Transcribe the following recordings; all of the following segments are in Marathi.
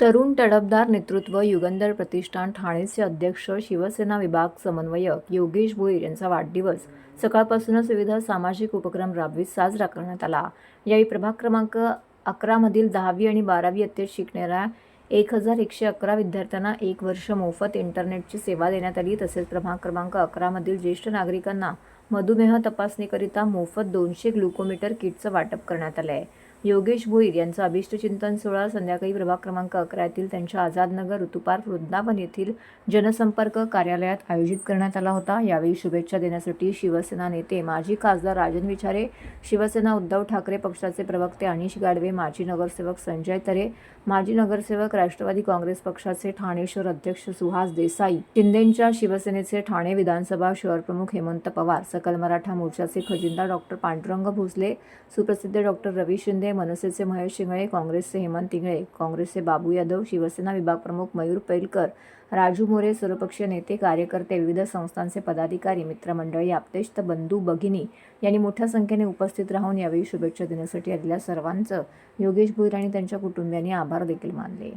तरुण तडफदार नेतृत्व युगंधर प्रतिष्ठान ठाणेचे अध्यक्ष शिवसेना विभाग समन्वयक योगेश भोईर यांचा वाढदिवस. सकाळपासूनच विविध सामाजिक उपक्रम राबवीत साजरा करण्यात आला. यावेळी प्रभाग क्रमांक अकरामधील दहावी आणि बारावी इयत्तेत शिकणाऱ्या एक हजार एकशे अकरा विद्यार्थ्यांना एक वर्ष मोफत इंटरनेटची सेवा देण्यात आली. तसेच प्रभाग क्रमांक अकरामधील ज्येष्ठ नागरिकांना मधुमेह तपासणीकरिता मोफत दोनशे ग्लुकोमीटर किटचं वाटप करण्यात आलं आहे योगेश भोईर यांचा अभिष्टचिंतन सोहळा संध्याकाळी प्रभाग क्रमांक अकरा येथील त्यांच्या आझादनगर ऋतुपार वृंदावन येथील जनसंपर्क कार्यालयात आयोजित करण्यात आला होता. यावेळी शुभेच्छा देण्यासाठी शिवसेना नेते माजी खासदार राजन विचारे शिवसेना उद्धव ठाकरे पक्षाचे प्रवक्ते अनिश गाडवे माजी नगरसेवक संजय तरे माजी नगरसेवक राष्ट्रवादी काँग्रेस पक्षाचे ठाणे शहर अध्यक्ष सुहास देसाई शिंदेंच्या शिवसेनेचे ठाणे विधानसभा शहरप्रमुख हेमंत पवार सकल मराठा मोर्चाचे खजिनदार डॉक्टर पांडुरंग भोसले सुप्रसिद्ध डॉक्टर रवी शिंदे मनसेचे महेश शिंगळे काँग्रेसचे हेमंत इंगळे काँग्रेसचे बाबू यादव शिवसेना विभाग प्रमुख मयूर पैलकर राजू मोरे सर्वपक्षीय नेते कार्यकर्ते विविध संस्थांचे पदाधिकारी मित्रमंडळी आप्तेष्ट बंधू भगिनी यांनी मोठ्या संख्येने उपस्थित राहून यावेळी शुभेच्छा देण्यासाठी आलेल्या सर्वांचं योगेश भोईर आणि त्यांच्या कुटुंबियांनी आभार देखील मानले.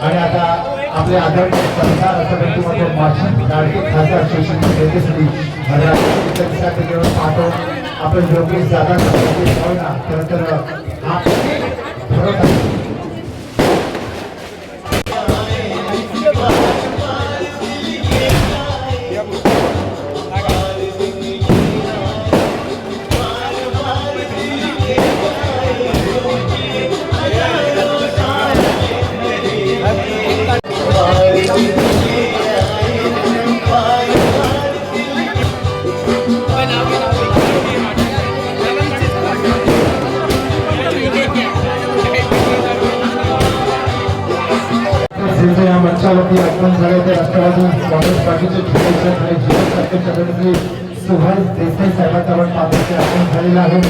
आणि आता आपले आदरणीय सरकार राष्ट्रपती माजी लाडके खासदार शिवसेना नेतेश्री केवळ आपण योग्य जागा खरं तर हा फरक आहे. मंचावरती झाले ते राष्ट्रवादी काँग्रेस पार्टीचे आणि जिल्हा सुभाष देसाई साहेबांचा आपण आगमन झालेलं आहे.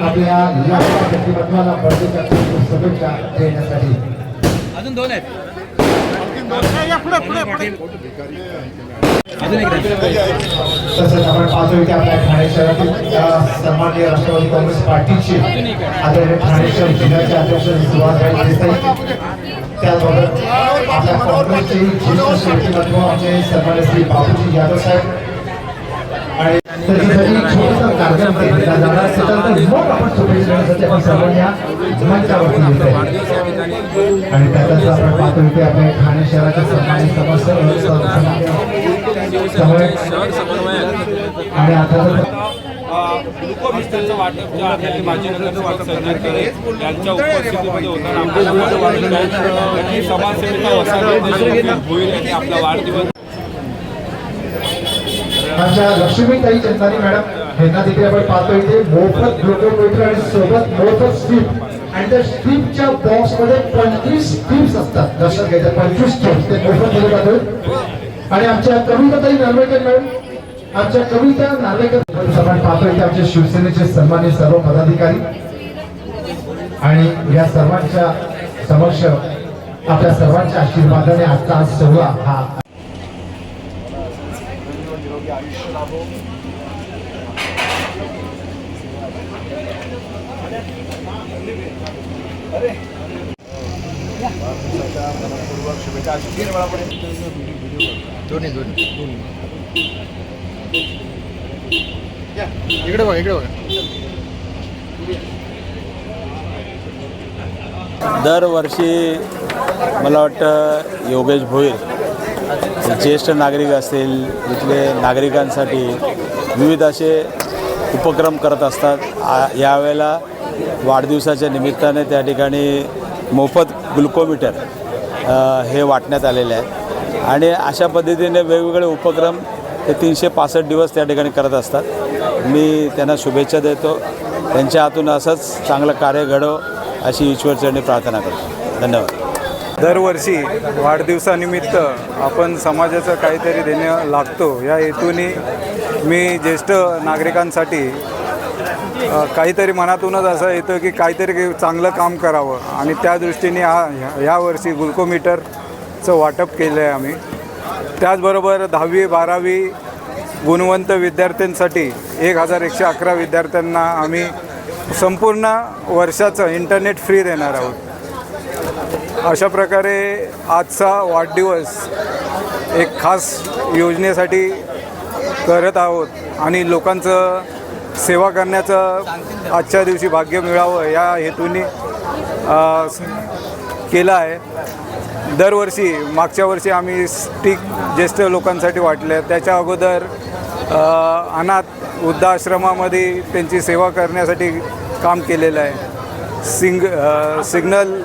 आपल्या या व्यक्तिमत्वाला बर्थडेच्या शुभेच्छा देण्यासाठी. अजून दोन आहेत. तसंच आपण पाहतोय की आपल्या ठाणे शहरातील सन्माननीय राष्ट्रवादी काँग्रेस पार्टीचे आदरणीय ठाणे शहर जिल्ह्याचे अध्यक्ष सुभाषभाई देसाई त्याचबरोबर आपल्या काँग्रेसचे ज्येष्ठ आमचे सन्मान्य श्री बाबूजी यादव साहेब आणि त्याच्यासाठी छोटासा कार्यक्रम जाणार मग आपण शुभेच्छा देण्यासाठी आपण मंचावरती येत आहे. आणि आपण की ठाणे शहराच्या सन्मानित समस्या आणि आता ग्लुकोमिस्टरचं वाटप जे आहे माजी नगरसेवक संजय खरे यांच्या उपस्थितीमध्ये होतं आणि आपल्याला बरं वाटलं आहे की समाजसेविका वसाहत होईल यांनी आपला वाढदिवस आमच्या लक्ष्मीताई चंदानी मॅडम. यांना देखील आपण पाहतोय ते मोफत ग्लुकोमीटर आणि सोबत मोफत स्ट्रीप आणि त्या स्ट्रीपच्या बॉक्समध्ये पंचवीस स्ट्रीप्स असतात. लक्षात घ्यायचं पंचवीस स्ट्रीप्स ते मोफत दिले जातात आणि आमच्या कविताताई नार्वेकर मॅडम आमच्या कविता नार्वेकर आपण पाहतोय. आमचे आमच्या शिवसेनेचे सन्मान्य सर्व पदाधिकारी आणि या सर्वांच्या समक्ष आपल्या सर्वांच्या आशीर्वादाने आजचा आज सोहळा हा. इकडे बघा इकडे बघा. दरवर्षी मला वाटतं योगेश भोईर ज्येष्ठ नागरिक असतील इथले नागरिकांसाठी विविध असे उपक्रम करत असतात. आ यावेळेला वाढदिवसाच्या निमित्ताने त्या ठिकाणी मोफत ग्लुकोमीटर हे वाटण्यात आलेले आहे आणि अशा पद्धतीने वेगवेगळे उपक्रम ते तीनशे पासष्ट दिवस त्या ठिकाणी करत असतात. मी त्यांना शुभेच्छा देतो. त्यांच्या हातून असंच चांगलं कार्य घडव अशी ईश्वरचरणी प्रार्थना करतो. धन्यवाद. दरवर्षी वाढदिवसानिमित्त आपण समाजाचं काहीतरी देणं लागतो. या हेतूने मी ज्येष्ठ नागरिकांसाठी काहीतरी मनातूनच असं येतं की काहीतरी चांगलं काम करावं. आणि त्या दृष्टीने हा ह्या- यावर्षी ग्लुकोमीटरचं वाटप केलं आहे आम्ही. त्याचबरोबर दहावी बारावी गुणवंत विद्यार्थ्यांसाठी एक हजार एकशे अकरा विद्यार्थ्यांना आम्ही संपूर्ण वर्षाचं इंटरनेट फ्री देणार आहोत. अशा प्रकारे आजचा वाढदिवस एक खास योजनेसाठी करत आहोत आणि लोकांचं सेवा करण्याचं आजच्या दिवशी भाग्य मिळावं या हेतूने केलं आहे. दरवर्षी मागच्या वर्षी आम्ही स्टिक ज्येष्ठ लोकांसाठी वाटले. त्याच्या अगोदर अनाथ वृद्धाश्रमामध्ये त्यांची सेवा करण्यासाठी काम केलेलं आहे. सिंग सिग्नल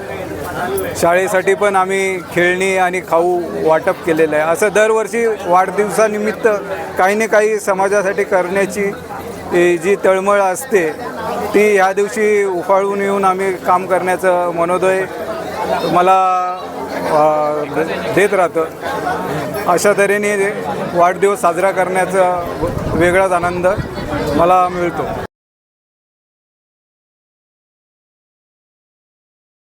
शाळेसाठी पण आम्ही खेळणी आणि खाऊ वाटप केलेलं आहे. असं दरवर्षी वाढदिवसानिमित्त काही ना काही समाजासाठी करण्याची जी तळमळ असते ती ह्या दिवशी उफाळून येऊन आम्ही काम करण्याचं मनोदय मला देत राहतं. अशा तऱ्हेने वाढदिवस साजरा करण्याचा वेगळाच आनंद मला मिळतो.